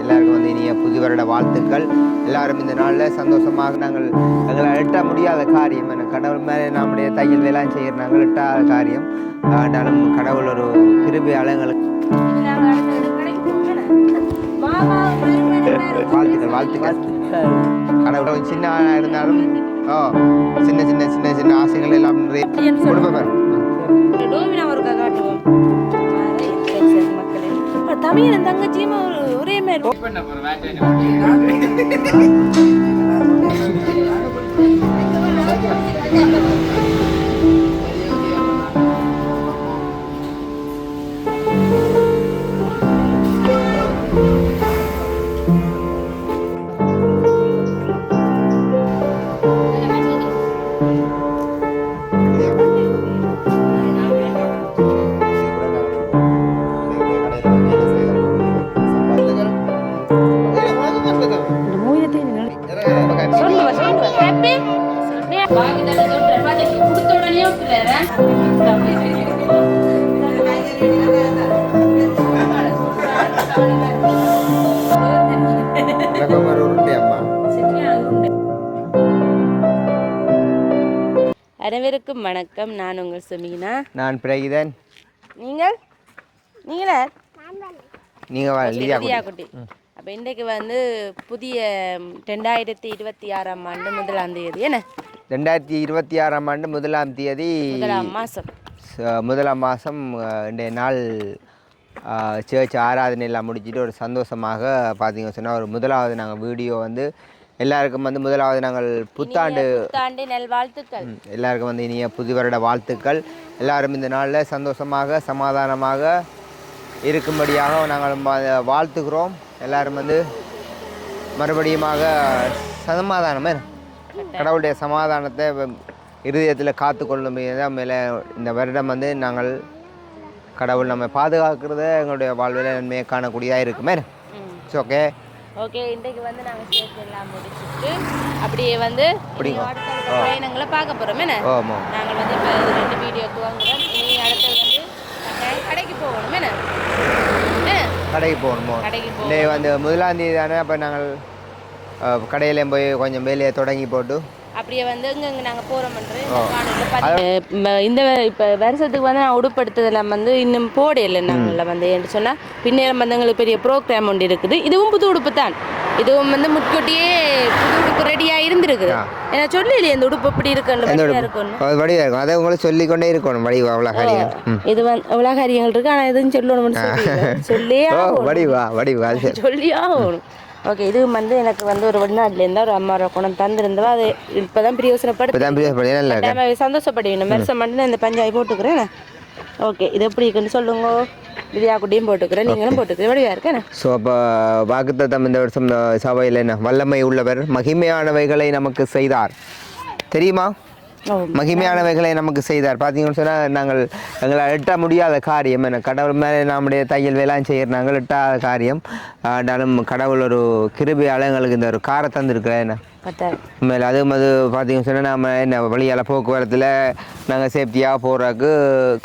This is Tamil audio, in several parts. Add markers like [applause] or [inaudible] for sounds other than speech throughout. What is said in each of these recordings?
எல்லாருக்கும் வந்து இனிய புது வருட வாழ்த்துக்கள். எல்லாரும் இந்த நாளில் சந்தோஷமாக நாங்கள் எங்களால் எட்ட முடியாத காரியம் என கடவுள் மேலே நம்முடைய தையல் வேளாண் செய்கிற நாங்கள் எட்டாத காரியம். ஆனாலும் கடவுள் ஒரு கிருபையால் எங்களுக்கு வாழ்த்துக்கள் வாழ்த்துக்கள். கடவுள் சின்ன இருந்தாலும் ஓ சின்ன சின்ன சின்ன சின்ன ஆசைகள் எல்லாம் நிறைய கொடுப்பேன் அப்ப தமிழன் தங்கச்சியும் ஒரு- ஒரே மாதிரி இந்த [laughs] சுமீனா நான் பிரகிதன். நீங்கள்? நீங்களா? நீங்கள் லியா குட்டி. அப்போ இன்றைக்கு வந்து புதிய ரெண்டாயிரத்தி இருபத்தி ஆறாம் ஆண்டு முதலாம் தேதி என்ன? ரெண்டாயிரத்தி இருபத்தி ஆறாம் ஆண்டு முதலாம் தேதி முதலாம் மாதம் முதலாம் மாதம் இன்றைய நாள் சேர்ச் ஆராதனை எல்லாம் முடிச்சுட்டு ஒரு சந்தோஷமாக பார்த்தீங்க சொன்னால் ஒரு முதலாவது நாங்கள் வீடியோ வந்து எல்லாருக்கும் வந்து முதலாவது நாங்கள் புத்தாண்டு புத்தாண்டு நல்வாழ்த்துக்கள். எல்லாருக்கும் வந்து இனிய புது வருட வாழ்த்துக்கள். எல்லாரும் இந்த நாளில் சந்தோஷமாக சமாதானமாக இருக்கும்படியாக நாங்கள் வா- வாழ்த்துகிறோம். எல்லாரும் வந்து மறுபடியுமாக சமாதானமே கடவுளுடைய சமாதானத்தை இருதயத்தில் காத்து கொள்ளும் மேலே இந்த வருடம் வந்து நாங்கள் கடவுள் நம்ம பாதுகாக்கிறத எங்களுடைய வாழ்வில் நன்மையை காணக்கூடியதாக இருக்குமே இட்ஸ் ஓகே ஓகே இன்றைக்கு வந்து நாங்கள் ஸ்டேஜ் எல்லாம் முடிச்சுட்டு அப்படியே வந்து? அடுத்தடுத்த பயணங்களை பார்க்க போகிறோம் என்ன? நாங்கள் வந்து இப்போ ரெண்டு வீடியோ துவங்குறோம். இனி அடுத்தது வந்து கடைக்கு போகணும் என்ன? கடைக்கு போகணுமோ கடைக்கு வந்து முதலாம் தேதி தானே அப்போ நாங்கள் கடையிலையும் போய் கொஞ்சம் வேலையை தொடங்கி போட்டு அப்படியே வந்து இங்கே இங்கே நாங்கள் போகிறோம்ன்ற இந்த இப்போ வருஷத்துக்கு வந்து நான் உடுப்படுத்ததெல்லாம் வந்து இன்னும் போடையில்லை நாங்களில் வந்து என்று சொன்னால் பின்னேரம் வந்து எங்களுக்கு பெரிய ப்ரோக்ராம் ஒன்று இருக்குது. இதுவும் புது உடுப்பு தான். இதுவும் வந்து முட்கூட்டியே புது உடுப்பு ரெடியாக இருந்திருக்குது. ஏன்னா சொல்லலையே இந்த உடுப்பு இப்படி இருக்குன்னு வடிவாக இருக்கும். அதை உங்களுக்கு சொல்லிக்கொண்டே இருக்கணும். வடிவா அவ்வளோ காரியம் ம். இது வந்து உலக காரியங்கள் இருக்கு ஆனால் எதுவும் சொல்லணும்னு சொல்லி சொல்லியே. வடிவா வடிவா சொல்லியே ஆகணும். ஓகே இது வந்து எனக்கு வந்து ஒரு வெளிநாட்டிலேருந்து ஒரு அம்மா குணம் தந்திருந்தவா அது இப்போ தான் பிரியோசனப்படுத்தி இப்போ தான் பிரியா படி நல்லா இருக்கு நம்ம சந்தோஷப்படுவீங்க வருஷம் மட்டும் இந்த பஞ்சாயி போட்டுக்கிறேன் ஓகே இது எப்படி இருக்குன்னு சொல்லுங்க. வித்யா குட்டியும் போட்டுக்கிறேன் நீங்களும் போட்டுக்கிறேன். வடிவா இருக்கேன் ஸோ அப்போ வாக்குத்தத்தம் இந்த வருஷம் சபையில் என்ன? வல்லமை உள்ளவர் மகிமையானவைகளை நமக்கு செய்தார். தெரியுமா? மகிமையானவைகளை நமக்கு செய்தார். பார்த்தீங்கன்னு சொன்னால் நாங்கள் எங்களால் எட்ட முடியாத காரியம் என்ன? கடவுள் மேலே நம்முடைய தையல் வேளாண் செய்கிற நாங்கள் எட்டாத காரியம். ஆனாலும் கடவுள் ஒரு கிருபியால் எங்களுக்கு இந்த ஒரு காரை தந்திருக்கிறேன் என்ன? மேலே உண்மையில் அதுவும் அது பார்த்தீங்கன்னு சொன்னால் நம்ம என்ன வழியால் போக்குவரத்தில் நாங்கள் சேஃப்டியாக போகிறதுக்கு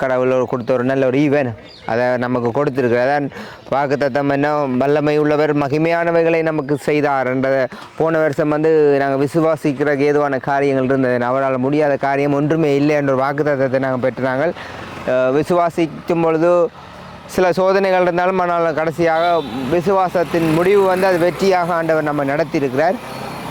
கடவுள் கொடுத்த ஒரு நல்ல ஒரு ஈவன் அதை நமக்கு கொடுத்துருக்கு அதான் பார்க்க தத்தம் என்ன வல்லமை உள்ளவர் மகிமையானவைகளை நமக்கு செய்தார்ன்றதை போன வருஷம் வந்து நாங்கள் விசுவாசிக்கிற ஏதுவான காரியங்கள் இருந்தது. அவரால் முடியாத காரியம் ஒன்றுமே இல்லை என்ற ஒரு வாக்கு தத்தத்தை நாங்கள் பெற்றாங்க. விசுவாசிக்கும் பொழுது சில சோதனைகள் இருந்தாலும் ஆனால் கடைசியாக விசுவாசத்தின் முடிவு வந்து அது வெற்றியாக ஆண்டவர் நம்ம நடத்தியிருக்கிறார்.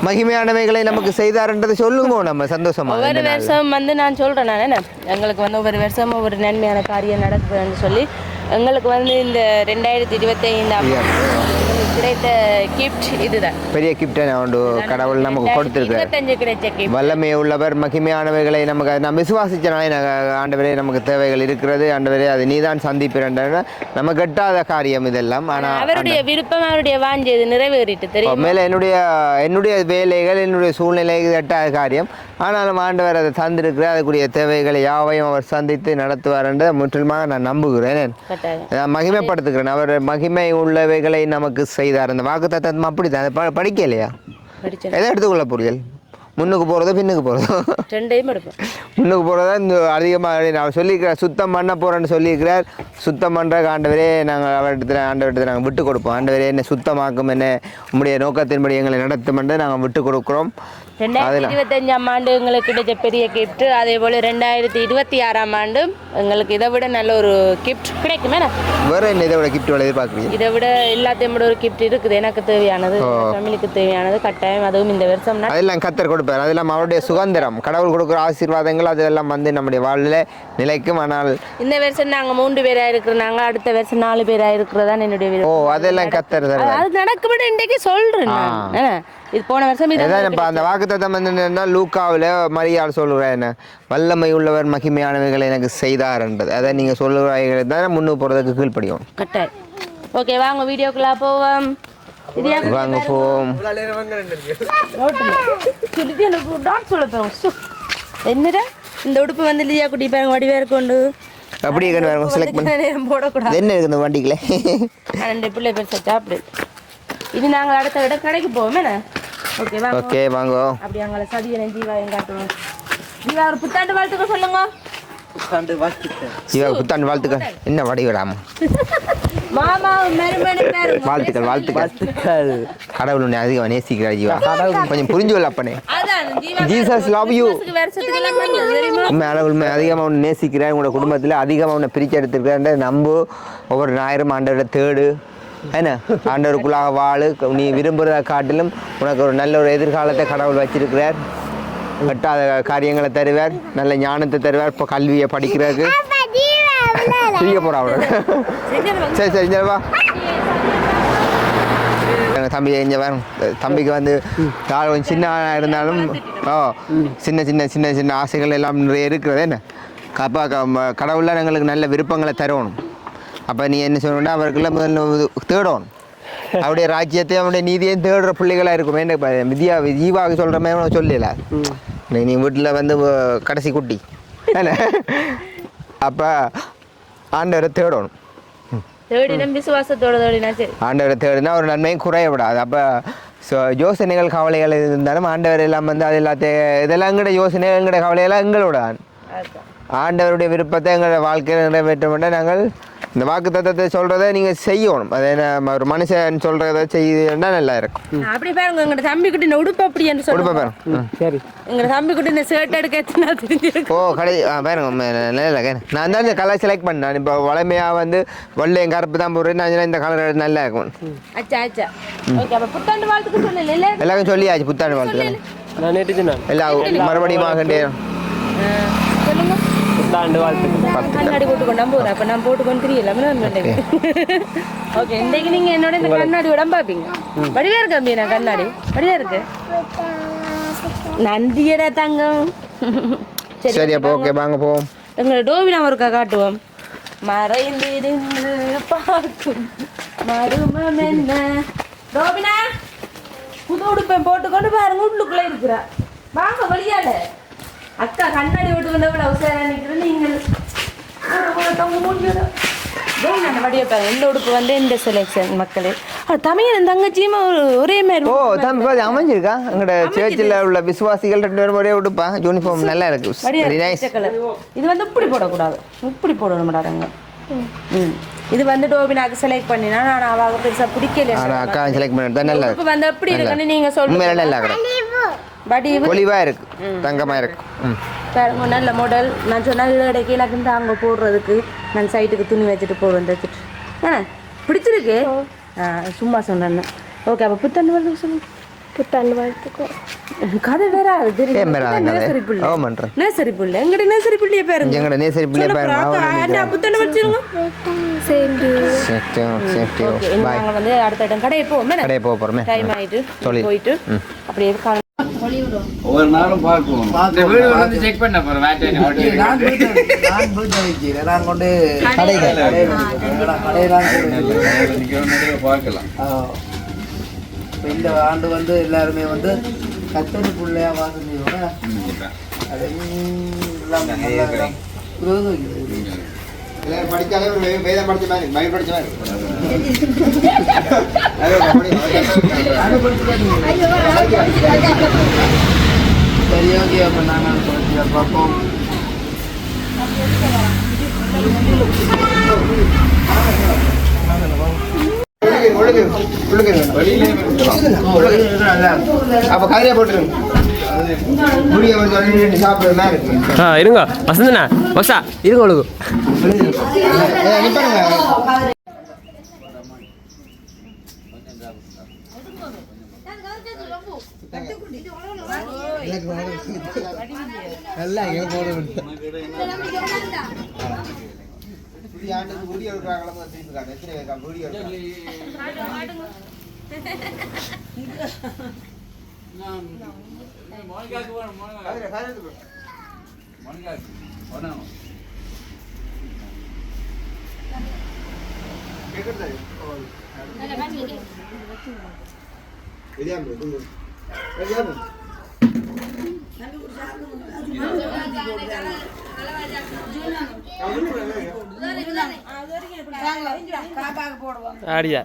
மகிமையானவைகளை நமக்கு செய்தார்ன்றதை சொல்லுங்க நம்ம சந்தோஷமா. ஒவ்வொரு வருஷம் வந்து நான் சொல்கிறேன் நான் என்ன? எங்களுக்கு வந்து ஒவ்வொரு வருஷம் ஒவ்வொரு நன்மையான காரியம் நடக்குதுன்னு சொல்லி எங்களுக்கு வந்து இந்த ரெண்டாயிரத்தி இருபத்தி ஐந்தாம் எங்களுக்கு கிடைத்த கிஃப்ட் இதுதான். பெரிய கிஃப்டை உண்டு. கடவுள் நமக்கு கொடுத்துருக்கிறார் இருபத்தஞ்சு கிடைச்ச வல்லமை உள்ளவர் மகிமையானவைகளை நமக்கு நான் விசுவாசிச்சனாலே ஆண்டவரே நமக்கு தேவைகள் இருக்கிறது. ஆண்டவரே அது நீதான் சந்திப்பிறன்ற நமக்கு எட்டாத காரியம் இதெல்லாம். ஆனால் அவருடைய விருப்பம் அவருடைய வாஞ்சி இது நிறைவேறிட்டு தெரியும்? மேலே என்னுடைய என்னுடைய வேலைகள் என்னுடைய சூழ்நிலை எட்டாத காரியம். ஆனாலும் ஆண்டவர் அதை தந்திருக்கிறார் அதுக்குரிய தேவைகளை யாவையும் அவர் சந்தித்து நடத்துவார் என்று முற்றிலுமாக நான் நம்புகிறேன். நான் மகிமைப்படுத்துகிறேன். அவர் மகிமை உள்ளவைகளை நமக்கு செய்தார். அந்த வாக்கு தத்துவம் அப்படி தான் படிக்கலையா? எதை எடுத்துக்கொள்ள புரியல் முன்னுக்கு போகிறதோ பின்னுக்கு போகிறதோ ரெண்டையும் முன்னுக்கு போகிறதா இந்த அதிகமாக நான் சொல்லியிருக்கிறேன். சுத்தம் பண்ண போகிறேன்னு சொல்லியிருக்கிறார். சுத்தம் பண்ணுற ஆண்டவரே நாங்கள் அவரிடத்தில் ஆண்டவரிடத்தில் நாங்கள் விட்டு கொடுப்போம். ஆண்டவரே என்ன சுத்தமாக்கும் என்ன உம்முடைய நோக்கத்தின்படி எங்களை நடத்தும் என்று நாங்கள் விட்டு கொடுக்குறோம். ரெண்டாயிரத்தி இருபத்தஞ்சாம் ஆண்டு எங்களுக்கு கிடைச்ச பெரிய கிஃப்ட் அதே போல் ரெண்டாயிரத்தி இருபத்தி ஆறாம் ஆண்டு எங்களுக்கு இதை விட நல்ல ஒரு கிஃப்ட் கிடைக்குமே வேறு என்ன இதை விட கிஃப்ட் எதிர்பார்க்குறீங்க? இதை விட எல்லாத்தையும் விட ஒரு கிஃப்ட் இருக்குது. எனக்கு தேவையானது ஃபேமிலிக்கு தேவையானது கட்டாயம் அதுவும் இந்த வருஷம்னா அதெல்லாம் கத்தர் கொடுப்பார். அதெல்லாம் அவருடைய சுதந்திரம். கடவுள் கொடுக்குற ஆசீர்வாதங்கள் அதெல்லாம் வந்து நம்முடைய வாழ்வில் நிலைக்கும். ஆனால் இந்த வருஷம் நாங்கள் மூன்று பேராக இருக்கிறாங்க அடுத்த வருஷம் நாலு பேராக இருக்கிறதா என்னுடைய ஓ அதெல்லாம் கத்தர் அது- நடக்கும்னு இன்றைக்கு சொல்கிறேன்? இது போன வருஷம் இது ஏதாவது இப்போ அந்த வாக்குத்தத்தம் வந்து என்னன்னா லூக்காவில் மரியாள் சொல்லுறேன் என்ன? வல்லமை உள்ளவர் மகிமையானவைகளை எனக்கு செய்தார்ன்றது அதை நீங்கள் சொல்லுவாங்க தான் முன்னுக்கு போகிறதுக்கு கீழ்ப்படியும். கட்டாயம். ஓகே வாங்க வீடியோக்குள்ளே போவோம்? வாங்க போவோம். சொல்லிட்டு எனக்கு டாட் சொல்ல போகிறோம் என்னடா இந்த உடுப்பு வந்து லியா குட்டி பாருங்க வடிவா இருக்கொண்டு அப்படியே கண்டு வேறு செலக்ட் பண்ணி. நேரம் போடக்கூடாது. என்ன இருக்குது இந்த வண்டிக்குள்ள? ரெண்டு பிள்ளை பெருசா சாப்பிடு. இது நாங்கள் அடுத்த விட கடைக்கு போவோம் என்ன ஓகே வாங்க. ஓகே வாங்க. அப்படி அங்கே சதியனை ஜீவாயும் காட்டுவோம் ஜீவா ஒரு புத்தாண்டு வாழ்த்துக்க சொல்லுங்க. புத்தாண்டு வாழ்த்துக்கள். என்ன வடி விடாம மாமா மருமணி பாருங்க வாழ்த்துக்கள் வாழ்த்துக்கள். கடவுள் உன்னை அதிகம் நேசிக்கிறார் ஜீவா. கொஞ்சம் புரிஞ்சு கொள்ள அப்பனே. அதான் ஜீவா ஜீசஸ் லவ் யூ உண்மை அளவு உண்மை அதிகமாக உன்னை நேசிக்கிறார் உங்களோட குடும்பத்தில் அதிகமாக உன்னை பிரித்து எடுத்திருக்கிறார் நம்பு. ஒவ்வொரு ஞாயிறும் ஆண்டவரை தேடு. என்ன? ஆண்டவருக்குள்ளாக வாழு. நீ விரும்புகிறத காட்டிலும் உனக்கு ஒரு நல்ல ஒரு எதிர்காலத்தை கடவுள் வச்சிருக்கிறார். கட்டாத காரியங்களை தருவார். நல்ல ஞானத்தை தருவார். இப்போ கல்வியை படிக்கிறதுக்கு. செய்ய போகிறா அவனுக்கு சரி சரி சரிவா தம்பி இங்கே வரும் தம்பிக்கு வந்து கால் கொஞ்சம் சின்ன இருந்தாலும் ஓ சின்ன சின்ன சின்ன சின்ன ஆசைகள் எல்லாம் நிறைய இருக்கிறது. என்ன? அப்போ கடவுளில் எங்களுக்கு நல்ல விருப்பங்களை தரணும் அப்போ நீ என்ன சொல்லணும்னா அவருக்குள்ள முதல்ல தேடணும் அவருடைய ராஜ்யத்தை அவருடைய நீதியையும் தேடுற பிள்ளைகளாக இருக்கும். என்ன வித்யா ஜீவாவுக்கு சொல்கிற மாதிரி சொல்லல நீ வீட்டில் வந்து கடைசி குட்டி. அப்போ ஆண்டவரை தேடணும் தேடினம் விசுவாசத்தோட தேடினா சரி ஆண்டவரை தேடினா ஒரு நன்மையும் குறைய விடாது அப்போ ஸோ யோசனைகள் கவலைகள் இருந்தாலும் ஆண்டவர் எல்லாம் வந்து அது எல்லாத்தையும் இதெல்லாம் எங்களோட யோசனை எங்களோட கவலையெல்லாம் எங்களோட அதான். ஆண்டவருடைய விருப்பத்தை எங்களோட வாழ்க்கையில் நிறைவேற்ற மாட்டேன் நாங்கள் இந்த வாக்கு தத்துவத்தை சொல்கிறத நீங்கள் செய்யணும். அது என்ன ஒரு மனுஷன் சொல்கிறத செய்யணும்னா நல்லா இருக்கும். அப்படி பாருங்க எங்கட தம்பி குட்டி இந்த உடுப்பு அப்படி என்று கொடுப்ப சொல்லுங்க பாருங்க. சரி. எங்கட தம்பி குட்டி இந்த ஷர்ட் எடுக்க ஓ கடை ஆ பாருங்க நல்லா. நான் தான் இந்த கலர் செலக்ட் பண்ணேன். நான் இப்போ வளமையாக வந்து வெள்ளையும் கருப்பு தான் போடுறேன் நான் சொன்னேன் இந்த கலர் நல்லா இருக்கும். அச்சா அச்சா. ஓகே அப்ப புத்தாண்டு வாழ்த்துக்கு சொல்லல இல்ல? எல்லாருக்கும் சொல்லியாச்சு புத்தாண்டு வாழ்த்துக்கள் நான் நேற்று நான் எல்லாம் மறுபடியும் ஆகண்டே புத்தாண்டு வாழ்த்துக்கள் கண்ணாடி போட்டு கொண்டு போறேன். அப்ப நான் போட்டு கொண்டு தெரியல ஓகே. இன்னைக்கு நீங்க என்னோட இந்த கண்ணாடி உடம்பு பாப்பீங்க வடிவா இருக்கு அம்பி நான் கண்ணாடி? வடிவா இருக்கு. நன்றியடா தங்கம். சரி அப்போ ஓகே வாங்க போவோம். எங்களை டோவினா ஒருக்கா காட்டுவோம். மறைந்திருந்து பார்க்கும் மருமம் என்ன? டோபினா புது உடுப்பை போட்டுக்கொண்டு பாருங்க உள்ளுக்குள்ள இருக்கிறா வாங்க வெளியால அக்கா கண்ணாடி விட்டு கொண்டு எவ்வளவு உசாரா நிற்கிறது நீங்கள் இந்த உடுப்பு வந்து இந்த செலெக்ஷன் மக்களே. அது தமிழ் தங்கச்சியுமா ஒரு- ஒரே மாதிரி ஓ தம்பி பாதி அமைஞ்சிருக்கா? எங்களோட சேர்ச்சில் உள்ள விசுவாசிகள் ரெண்டு பேரும் ஒரே உடுப்பா? யூனிஃபார்ம் நல்லா இருக்கு. இது வந்து இப்படி போடக்கூடாது. இப்படி போடணும் மேடம் ம். இது வந்து டோபினாக்கு செலக்ட் பண்ணினா நான் அவாக பெருசா பிடிக்கல அக்கா செலக்ட் பண்ணிட்டு தான் நல்லா இருக்கு. வந்து எப்படி இருக்குன்னு நீங்க சொல்லுங்க உண்மையில நல்லா ஒளிவா இருக்கு. தங்கமா இருக்கு. பாருங்க நல்ல மாடல் நான் சொன்ன இடைக்கு எனக்கு இந்த அங்கே போடுறதுக்கு நான் சைட்டுக்கு துணி வச்சுட்டு போவேன் தைச்சிட்டு ஆ பிடிச்சிருக்கு? சும்மா சொன்னேன் ஓகே அப்போ புத்தாண்டு வருது சொல்லுங்க. புத்தாண்டு வாழ்த்துக்கோ. கதை வேற அது தெரியும்? நேசரி புள்ளி. நேசரி எங்கடி நேசரி புள்ளிய பேருங்க எங்களோட நேசரி பிள்ளைய பாருங்க அக்கா புத்தாண்டு வச்சிருங்க. ஓகே நாங்க வந்து அடுத்த இடம் கடை போவோம் கடையை போக போகிறோமே டைம் ஆயிட்டு. போயிட்டு அப்படியே ஒவ்வொரு நாளும் பார்க்குவோம். இந்த வீடு வந்து செக் பண்ண போறோம் நான் வீட்டை நான் வீட்டை வைக்கிறேன் நான் கொண்டு பார்க்கலாம். இப்போ இந்த ஆண்டு வந்து எல்லாருமே வந்து கத்தரி பிள்ளையா வாங்கினீங்க. படித்தாலே ஒரு வேதம் படிச்ச மாதிரி பைபிள் படிச்ச மாதிரி. [laughs] சரி ஓகே அப்போ நாங்கள் பார்ப்போம் கதையை போட்டுருங்க ஆ இருங்க வசந்தண்ணா வசா இருங்க நிப்பாருங்க நல்லா இங்கே போட புதிய ஆண்டுக்கு முடிய விடுறாங்களா திருப்பி காட்டு எத்தனை பேருக்கா முடிய விடுறாங்க கதிரை, ஆடியா.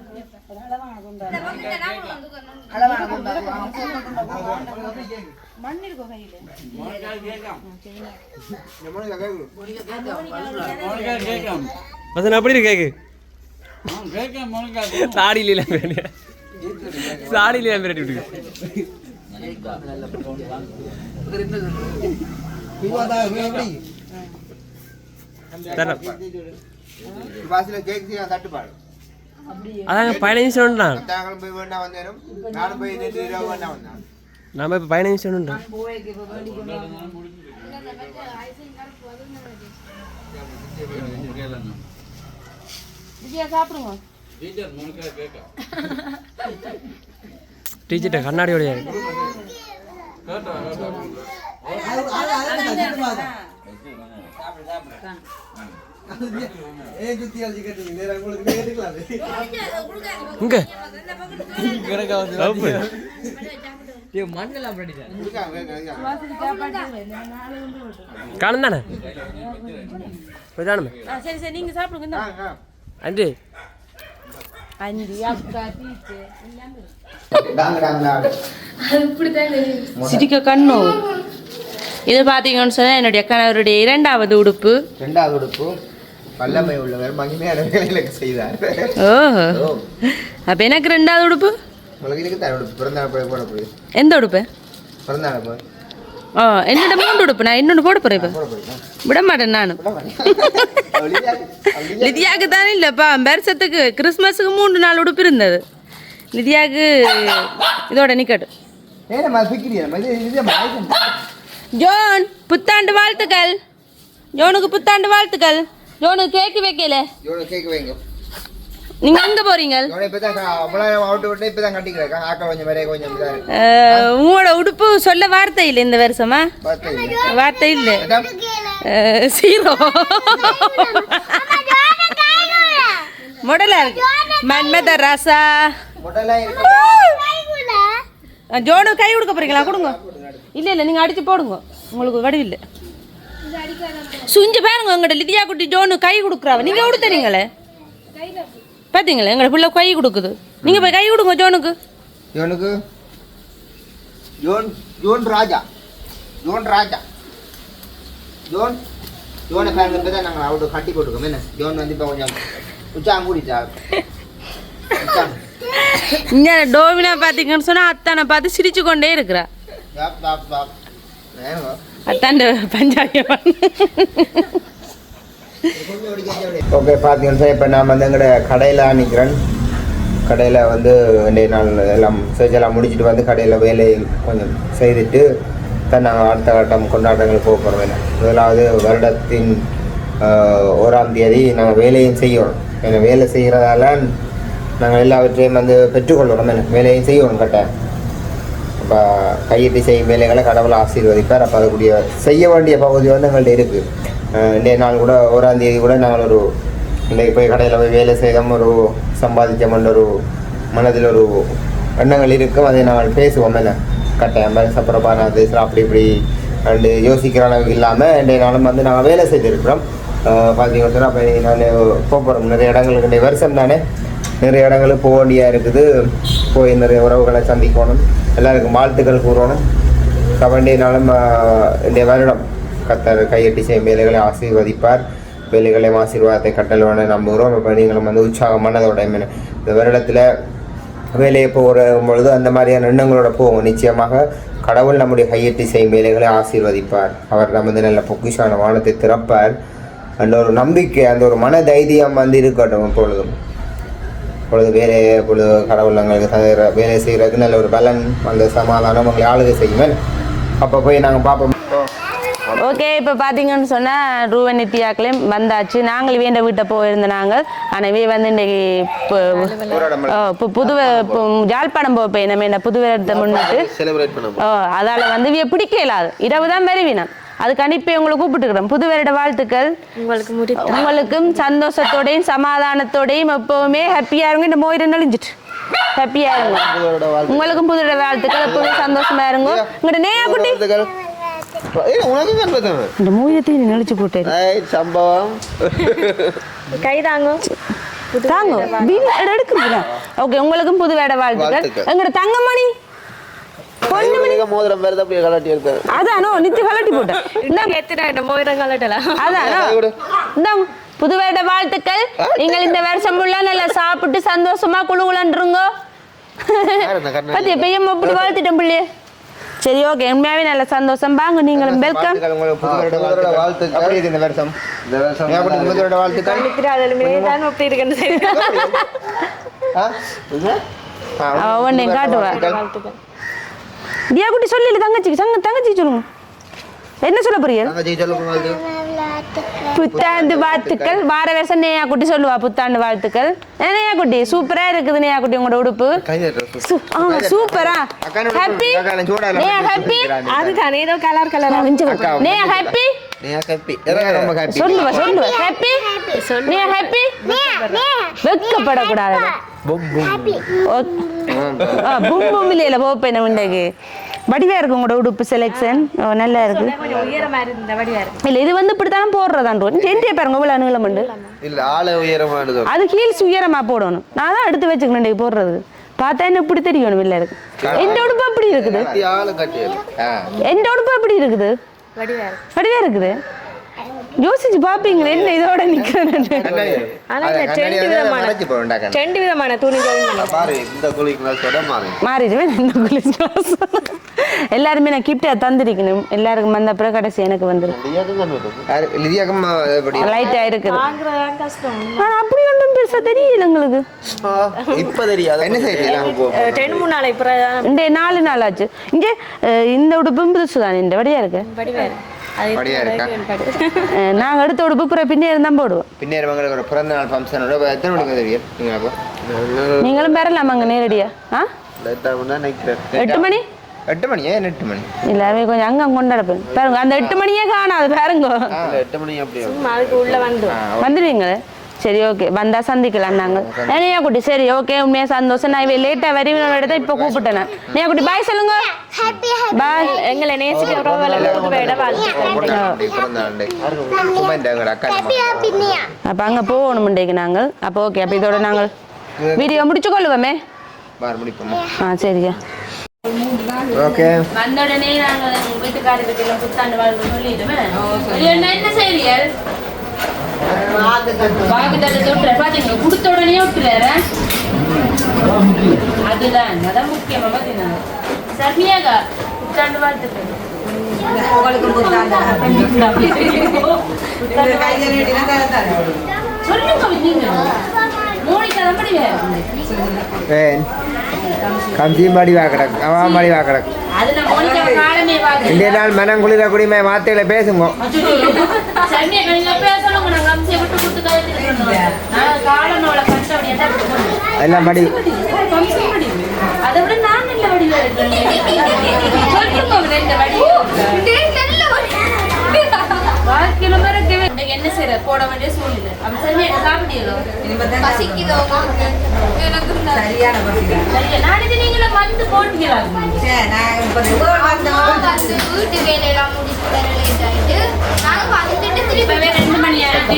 இந்த மணிக்கு அப்படி இருக்கு கேக்கு. சாடியில சாடியில பிரட்டி விட்டுருக்கு இவாதா, கேக் தட்டுப்பாடு அதாங்க பதினஞ்சு சொன்னா நாம போய் போய் நம்ம இப்போ பதினஞ்சு சொன்னா சாப்பிடுங்க டீச்சர்ட்ட காணும் தானே. போய் தானுமே ஆ சரி சரி. நீங்கள் சாப்பிடுங்க இந்தா. சிரிக்க கண்ணு. இது பார்த்தீங்கன்னு சொன்னால் என்னுடைய கணவருடைய இரண்டாவது உடுப்பு. ரெண்டாவது உடுப்பு. வல்லமை உள்ளவர் மகிமையான வேலைகளுக்கு செய்தார். ஓஹோ. அப்போ எனக்கு ரெண்டாவது உடுப்பு? உங்களுக்கு இதுக்கு தான் உடுப்பு. பிறந்த நாள் போய் போட போகுது எந்த உடுப்பு? பிறந்த நாள் போய். ஓ என்னோட மூன்று உடுப்பு நான் இன்னொன்று போட போகிறேன் இப்போ. விட மாட்டேன் நான். லிதியாவுக்கு தானே இல்லைப்பா வருஷத்துக்கு கிறிஸ்மஸுக்கு மூன்று நாள் உடுப்பு இருந்தது. லிதியாவுக்கு இதோட மாய்க்கம் ஜோன் புத்தாண்டு வாழ்த்துக்கள். ஜோனுக்கு புத்தாண்டு வாழ்த்துக்கள். ஜோனுக்கு கேக்கு வைக்கல. இவனை கேட்க வைங்க. நீங்க எங்க போறீங்க? உங்களோட உடுப்பு சொல்ல வார்த்தை இல்லை இந்த வருஷமா? வார்த்தை இல்லை. சீரோ முடலா இருக்கு மன்மத ராசா. ஜோனு கை கொடுக்க போறீங்களா? கொடுங்க. இல்லை இல்லை நீங்கள் அடிச்சு போடுங்க. உங்களுக்கு வடிவில்லை சுஞ்சு பாருங்க உங்கள்கிட்ட லிதியா குட்டி ஜோனு கை கொடுக்குறாவ. நீங்கள் கொடுத்தனீங்களே பார்த்தீங்களா எங்களை பிள்ளை கை கொடுக்குது. நீங்கள் போய் கை கொடுங்க ஜோனுக்கு. இவனுக்கு John John Raja. John Raja. John ஜோனை இப்போ தான் நாங்கள் அவுட்டு கட்டி போட்டுருக்கோம் என்ன? ஜோன் வந்து இப்போ கொஞ்சம் உச்சாங்க கூடிட்டா உச்சாங்க இங்கே டோமினா பார்த்தீங்கன்னு சொன்னால் அத்தானை பார்த்து சிரிச்சு கொண்டே இருக்கிறா. அத்தாண்ட பஞ்சாயம் ஓகே பார்த்தீங்கன்னா இப்போ நான் வந்து எங்களோட கடையில் நிற்கிறேன் கடையில் வந்து ரெண்டே நாள் எல்லாம் செஞ்செல்லாம் முடிச்சுட்டு வந்து கடையில் வேலையை கொஞ்சம் செய்துட்டு தான் நாங்கள் அடுத்த கட்டம் கொண்டாட்டங்களுக்கு போக போகிறோம் என்ன? முதலாவது வருடத்தின் ஓராம் தேதி நாங்கள் வேலையும் செய்யணும். ஏன்னா வேலை செய்கிறதால நாங்கள் எல்லாவற்றையும் வந்து பெற்றுக்கொள்ளணும் என்ன? வேலையும் செய்யணும் கட்ட இப்போ கையெட்டி செய்யும் வேலைகளை கடவுள் ஆசீர்வதிப்பார். அப்போ அதுக்குரிய செய்ய வேண்டிய பகுதி வந்து எங்கள்கிட்ட இருக்குது இன்றைய நாள் கூட ஓராம் தேதி கூட நாங்கள் ஒரு இன்றைக்கு போய் கடையில் போய் வேலை செய்தோம் ஒரு சம்பாதிச்சோம்ன்ற ஒரு மனதில் ஒரு எண்ணங்கள் இருக்கும். அதை நாங்கள் பேசுவோம். என்ன? கட்டாயம் மாதிரி சப்பரப்பான அது அப்படி இப்படி அண்டு யோசிக்கிற அளவுக்கு இல்லாமல் இன்றைய நாளும் வந்து நாங்கள் வேலை செய்திருக்கிறோம். பார்த்தீங்கன்னா சொன்னால் அப்போ நான் போக போகிறோம் நிறைய இடங்களுக்கு இன்றைய வருஷம் தானே. நிறைய இடங்களுக்கு போக வேண்டியா இருக்குது. போய் நிறைய உறவுகளை சந்திக்கணும். எல்லாருக்கும் வாழ்த்துக்கள் கூறணும். கவண்டினாலும் இந்த வருடம் கத்தர் கையெட்டி செய்யும் வேலைகளை ஆசீர்வதிப்பார். வேலைகளையும் ஆசீர்வாதத்தை கட்டளை நம்புகிறோம். இப்போ நீங்களும் வந்து உற்சாகமானதோட இந்த வருடத்தில் வேலையை போகிற பொழுது அந்த மாதிரியான எண்ணங்களோட போகும் நிச்சயமாக கடவுள் நம்முடைய கையெட்டி செய்யும் வேலைகளை ஆசீர்வதிப்பார். அவர் நமது நல்ல பொக்கிஷான வானத்தை திறப்பார். அந்த ஒரு நம்பிக்கை அந்த ஒரு மன தைரியம் வந்து இருக்கட்டும் எப்பொழுதும். பொழுது வேலையை பொழுது கடவுள் எங்களுக்கு தர வேலை செய்கிறதுக்கு நல்ல ஒரு பலன் அந்த சமாதானம் உங்களை ஆளுகை செய்யுமே அப்போ போய் நாங்கள் பார்ப்போம். ஓகே இப்போ பார்த்தீங்கன்னு சொன்னால் ரூவன் நித்யாக்களையும் வந்தாச்சு. நாங்கள் வேண்ட வீட்டை போயிருந்த நாங்கள். ஆனால் இவே வந்து இன்றைக்கி இப்போ புதுவை இப்போ யாழ்ப்பாணம் போய் நம்ம என்ன புது வருடத்தை முன்னிட்டு. ஓ அதால் வந்து இவைய பிடிக்கல. அது இரவு தான் வருவினம் அதுக்கு அனுப்பி உங்களை கூப்பிட்டுக்கிறோம். புது வருட வாழ்த்துக்கள். உங்களுக்கு உங்களுக்கும் சந்தோஷத்தோடையும் சமாதானத்தோடையும் எப்பவுமே ஹாப்பியாக இருங்க. இந்த மோயிரம் நெளிஞ்சிட்டு. ஹாப்பியாக இருங்க. உங்களுக்கும் புது வருட வாழ்த்துக்கள். எப்பவுமே சந்தோஷமா இருங்க. உங்கள்கிட்ட நேயா குட்டி. இந்த மோயிரத்தையும் நெளிச்சு போட்டு சம்பவம். கை தாங்க. எடுக்குறீங்களா ஓகே உங்களுக்கும் புது வேட வாழ்த்துக்கள். எங்கட தங்கமணி. மோதிரம் வேறு அப்படியே கலாட்டி எடுத்தேன் அதானோ நித்தி கலட்டி போட்டேன் இந்தாங்க. எத்தனை மோயிரம் கலட்டலாம். அதானோ? இந்தாங்க புது வேட வாழ்த்துக்கள். நீங்கள் இந்த வருஷம் ஃபுல்லா நல்லா சாப்பிட்டு சந்தோஷமா குழு குழன்றுங்க பத்திய பையன் அப்படி வாழ்த்திட்டேன் பிள்ளைய சரி ஓகே உண்மையாவே நல்ல சந்தோஷம். வாங்க நீங்களும் வெல்கம் வாழ்த்துக்கள். இந்த வருஷம்? இந்த வருஷம் இருக்குன்னு ஆ? ஆ, ஒன்னையும் காட்டுவா வாழ்த்துக்கள் தியா குட்டி சொல்லல தங்கச்சிக்கு சங்க தங்கச்சிக்கு சொல்லுங்க. என்ன சொல்ல போறீங்க? தங்கச்சி. புத்தாண்டு வாழ்த்துக்கள். வார வருஷம் நேயா குட்டி சொல்லுவா புத்தாண்டு வாழ்த்துக்கள். நேயா குட்டி சூப்பரா இருக்குது நேயா குட்டி உங்களோட உடுப்பு. சூப்பரா. Happy Neya happy. அதுதான் ஏதோ கலர் கலர் நேயா ஹாப்பி நீ happy. எனக்கு ரொம்ப happy. சொல்லுவா சொல்லுவா. ஹாப்பி நேயா ஹாப்பி வெக்கப்படக்கூடாது. பும், பும். பூம் இல்லையில போப்பேன் உண்டைக்கு. வடிவா இருக்கு உங்களோட உடுப்பு செலெக்ஷன் நல்லா இருக்கு. இல்ல இது வந்து இப்படித்தான் போடுறதான்றோம் சென்றிய பாருங்க இவ்வளவு நீளம் உண்டு. இல்ல ஆள உயரமானது அது ஹீல்ஸ் உயரமா போடணும். நான் தான் எடுத்து வச்சுக்கணும் இன்றைக்கு போடுறது. பார்த்தா என்ன இப்படி தெரியணும் இல்லை இருக்கு. எந்த உடுப்பு அப்படி இருக்குது. எந்த உடுப்பு அப்படி இருக்குது? வடிவா இருக்கு. இருக்குது? யோசிச்சு பாப்பீங்களே என்ன இதோட நிக்கிறேன் ஆனா இந்த ரெண்டு விதமான. ரெண்டு துணிகள் பாரு இந்த மாறிடுவேன் இந்த குளிச்சு எல்லாருமே நான் கிஃப்டா தந்திருக்கணும். எல்லாருக்கும் வந்த அப்புறம் கடைசி எனக்கு வந்துடும் யாரு? லிதியாக்கம் லைட்டா இருக்குது. அப்படி ஒன்றும் பெருசா தெரியல எங்களுக்கு இப்ப தெரியாது. என்ன செய்யலாம் ரெண்டு மூணு நாளை இந்த நாலு நாள் ஆச்சு. இங்கே இந்த உடுப்பும் புதுசு தான் இந்த வடியா இருக்கு. வடிவா இருக்கு? அது வடிவா இருக்கா? [laughs] அஹ், நாங்க எடுத்த உடுப்பு பிறகு பின்னே இருந்தான் போடுவோம். மங்களுக்கு ஒரு பிறந்த நாள் ஃபங்க்ஷனோட எத்தனை மணிக்கு தெரியும் நீங்கள் அப்போ? நீங்களும் பெறலாம் அங்க நேரடியா? ஆ? எட்டு மணி? எட்டு மணி? ஏன் எட்டு மணி? எல்லாருமே கொஞ்சம் அங்க அங்க கொண்டாடப்பேன். பாருங்க அந்த எட்டு மணியே காணாது பாருங்க. இல்ல, எட்டு மணி அப்படியே சும்மா அதுக்கு உள்ள வந்து வந்துடுவீங்களே சரி ஓகே வந்தா சந்திக்கலாம் நாங்கள் நேயா குட்டி சரி ஓகே உண்மையா சந்தோஷம். நான் இவன் லேட்டாக வருவினோட இடத்த இப்போ கூப்பிட்டேன். நான் நேயா குட்டி பாய் சொல்லுங்க பாய் எங்களை நேசிக்க. அப்போ அங்கே போகணும் முண்டைக்கு நாங்கள். அப்போ ஓகே அப்போ இதோட நாங்கள் வீடியோ முடிச்சு கொள்ளுவோமே. பாரு முடிப்போமா ஆ சரிங்க ஓகே வந்த உடனே நாங்கள் வீட்டுக்காரருக்கு எல்லாம் புத்தாண்டு வாழ்வு சொல்லிடுவேன். என்ன செய்றீர்கள் வாக்குத்தத்தை தொட்டுற பாத்தீங்க கொடுத்த உடனே விட்டுறாரு. அதுதான். அதான் முக்கியமா. பாத்தீங்கன்னா சர்மியாகா புத்தாண்டு வாழ்த்துக்கள். சொல்லுங்க நீங்க மோனிகா தான் ஏன் கம்சியும் வா கிடக்கு அவன் மடி வா கிடக்கு அது நான் மோனிகா காலமே பார்த்து இன்றைய நாள் மனம் குளிர குடிமை வார்த்தையில பேசுங்க. எல்லாம் படி. வாழ்க்கையில என்ன செய்யற போட வேண்டிய சூழ்நிலை. அப்ப சரி சாப்பிட்டீங்களோ நீங்களும் வந்து போட்டீங்களா வீட்டு வேலையெல்லாம் நாங்க வந்துட்டு திருப்பி ரெண்டு மணி ஆயிட்டு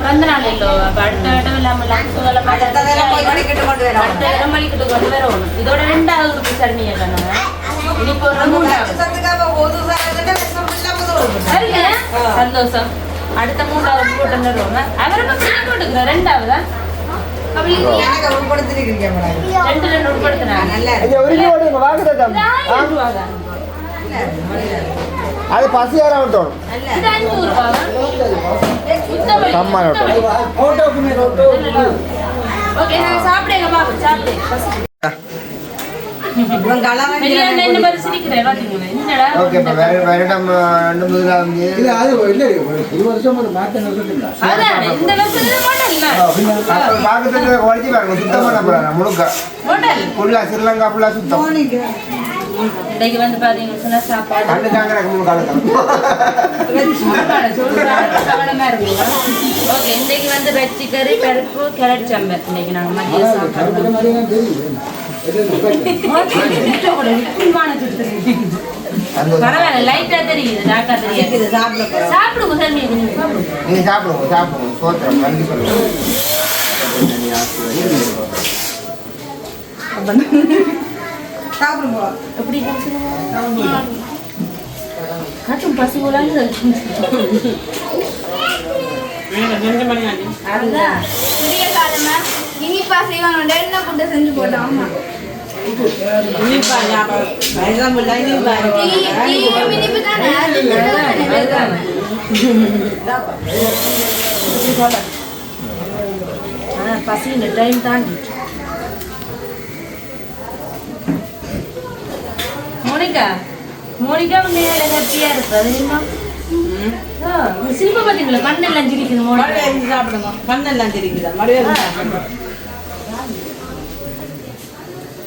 பிறந்த நாள் இல்லோ அடுத்த இடம் இல்லாம லஞ்சு வேலை அடுத்த இடம் மணிக்கிட்டு கொண்டு வரணும் இதோட ரெண்டாவது சரணியை கண்ணு இனி போடுற மூன்றாவது. சரிங்க? சந்தோஷம். அடுத்த மூன்றாவது போட்டு தருவாங்க அவருக்கு பிடிக்க போட்டுக்கிற ரெண்டாவதா. அது பசியார விட்டோம் இது அஞ்சூறு ரூபாவா? முத்தமல்லி, கம்மா முத்தமல்லி. விட்டோம் ஓகே நாங்க சாப்பிடுங்க பாபு சாப்பிடு இன்னைக்கு வந்து பாத்தீங்கன்னா சொன்னா சாப்பாடு. கண்டு தாங்க மூணு இருக்குங்க ஓகே இன்னைக்கு வந்து வெச்சி கறி பருப்பு கேரட் சாம்பார். இன்னைக்கு நாங்க மதிய சாப்பாடு. பரவாயில்ல லைட்டா தெரியுது டாக்கா தெரியுது. சாப்பிடுங்க சாமி. நீங்க சாப்பிடுங்க சாப்பிடுங்க. சோத்திரம் நன்றி சொல்லுங்க. எப்படி காட்டும் பசி போலாங்க அதுதான். இனிப்பா செய்வாங்க என்ன ஃபுட்டை செஞ்சு போட்டோம். ஆமா. டீயும் இனிப்பு தானே? பசி இந்த டைம் தாண்டி. மோனிகா மோனிகா மேல ஹாப்பியா என்ன சிரிப்பை பார்த்தீங்களா கண்ணெல்லாம் சிரிக்குது மோனிகா. சாப்பிடுங்க. பண்ணெல்லாம் தெரியுதா மறுபடியும்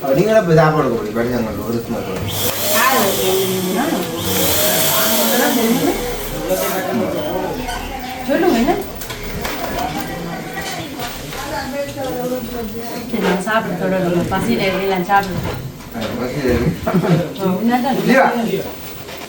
நீங்களும் இப்போ சாப்பாடு கொடுங்க படிச்சவங்களுக்கு ஒரு சொல்லுங்க சாப்பிட பசியில் எல்லாம்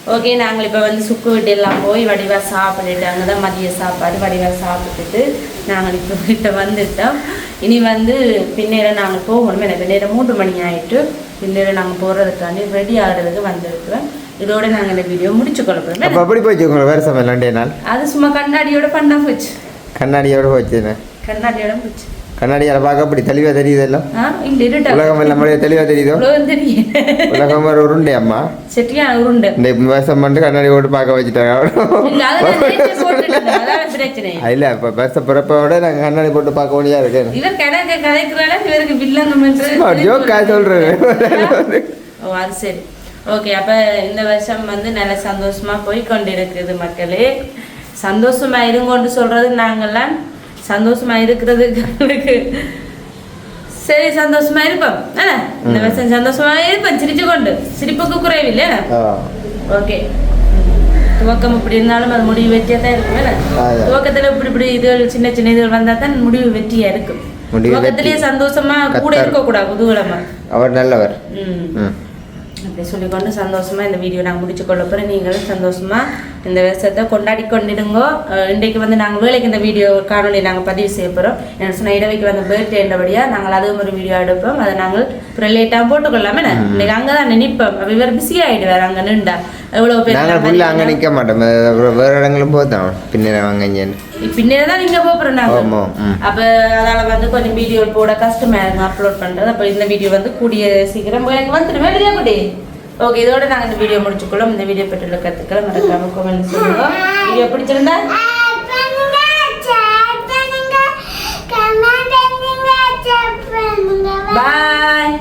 ஓகே நாங்கள் இப்போ வந்து சுக்கு வீட்டு எல்லாம் போய் வடிவா சாப்பிட்டுட்டு அங்கே தான் மதிய சாப்பாடு வடிவா சாப்பிட்டுட்டு நாங்கள் இப்போ வீட்டை வந்துட்டோம் இனி வந்து பின்னேரம் நாங்கள் போகணும். எனக்கு பின்னேரம் மூன்று மணி ஆயிட்டு பின்னேரம் நாங்கள் போகிறதுக்காண்டி ரெடி ஆகிறதுக்கு வந்திருக்கிறோம். இதோட நாங்கள் இந்த வீடியோ முடிச்சு அப்போ கொள்ளப்படுறோம் எப்படி போச்சு உங்களை வேறு சமையல் ரெண்டே நாள்? அது சும்மா கண்ணாடியோட பண்ணா போச்சு. கண்ணாடியோட போச்சுண்ணே கண்ணாடியோட போச்சு கண்ணாடியால் பார்க்க அப்படி தெளிவாக தெரியுது எல்லாம்? உலகம் எல்லாம் தெளிவாக தெரியுதோ? உலகம் ஒரு உருண்டை அம்மா. செட்டியான உருண்டை. இந்த வருஷம் பண்ணிட்டு கண்ணாடி போட்டு பார்க்க வச்சுட்டாங்க. இல்லை இப்போ வருஷ பிறப்போட நாங்கள் கண்ணாடி போட்டு பார்க்க வேண்டியதாக இருக்கு. இவர் கணக்கு கதைக்கிறால இவருக்கு வில்லங்க ஜோக்கா சொல்கிறேன் ஓ அது சரி. ஓகே அப்போ இந்த வருஷம் வந்து நல்ல சந்தோஷமா போய் கொண்டு இருக்குது மக்களே. சந்தோஷமா இருங்கொண்டு சொல்றது நாங்கெல்லாம் சந்தோஷமா இருக்கிறதுக்கு சரி சந்தோஷமா இருப்போம் இந்த வருஷம் சந்தோஷமா இருப்போம் சிரிச்சு கொண்டு சிரிப்புக்கு குறைவில்லை ஓகே. துவக்கம் இப்படி இருந்தாலும் அது முடிவு வெற்றியா தான் இருக்கும். துவக்கத்துல இப்படி இப்படி இதுகள் சின்ன சின்ன இதுகள் வந்தா தான் முடிவு வெற்றியா இருக்கும். துவக்கத்திலேயே. சந்தோஷமா கூட. இருக்க கூடாது குதூகலமா அவர் நல்லவர். அப்படி சொல்லிக்கொண்டு சந்தோஷமா இந்த வீடியோ நாங்கள் முடிச்சு கொள்ள போகிறோம் நீங்களும் சந்தோஷமா இந்த வருஷத்தை கொண்டாடி கொண்டிடுங்கோ. இன்றைக்கு வந்து நாங்கள் வேலைக்கு இந்த வீடியோ காணொலி நாங்கள் பதிவு செய்ய போகிறோம் என்ன சொன்ன இடவைக்கு வந்து பர்த்டே என்றபடியாக நாங்கள் அதுவும் ஒரு வீடியோ எடுப்போம். அதை நாங்கள் அப்புறம் லேட்டாக போட்டுக்கொள்ளாமே இன்னைக்கு அங்கே தான் அப்போ இவர் பிஸி ஆகிடுவார் அங்கே நின்றா. எவ்வளோ பேர் அங்கே நிற்க மாட்டோம். வேறு இடங்களும் போதான் பின்ன வாங்க பின்னே தான் நீங்க போறோம். அப்ப அதால வந்து கொஞ்சம் வீடியோ போட கஷ்டமா இருக்கும் அப்லோட் பண்றது. அப்ப இந்த வீடியோ வந்து கூடிய சீக்கிரம் எனக்கு வந்துடும் இல்லையா குடி ஓகே இதோட நாங்க இந்த வீடியோ முடிச்சுக்கொள்ளும் இந்த வீடியோ பெற்றுள்ள கத்துக்களை மறக்காம கமெண்ட் சொல்லுங்க. வீடியோ பிடிச்சிருந்தா? பாய்